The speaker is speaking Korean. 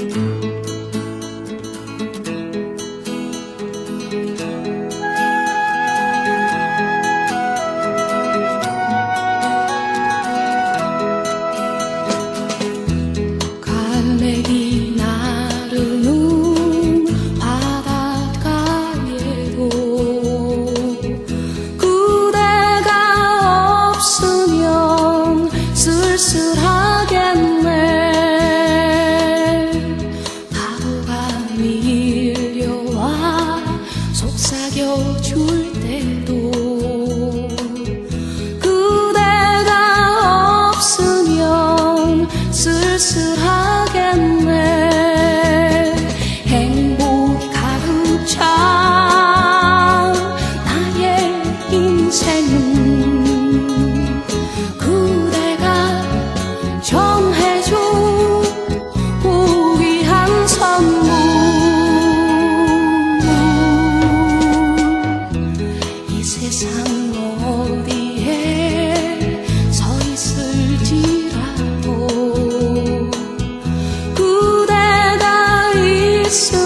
you. 사겨줄 때도 그대가 없으면 쓸쓸하겠네. 행복 가득 찬 나의 인생은 있어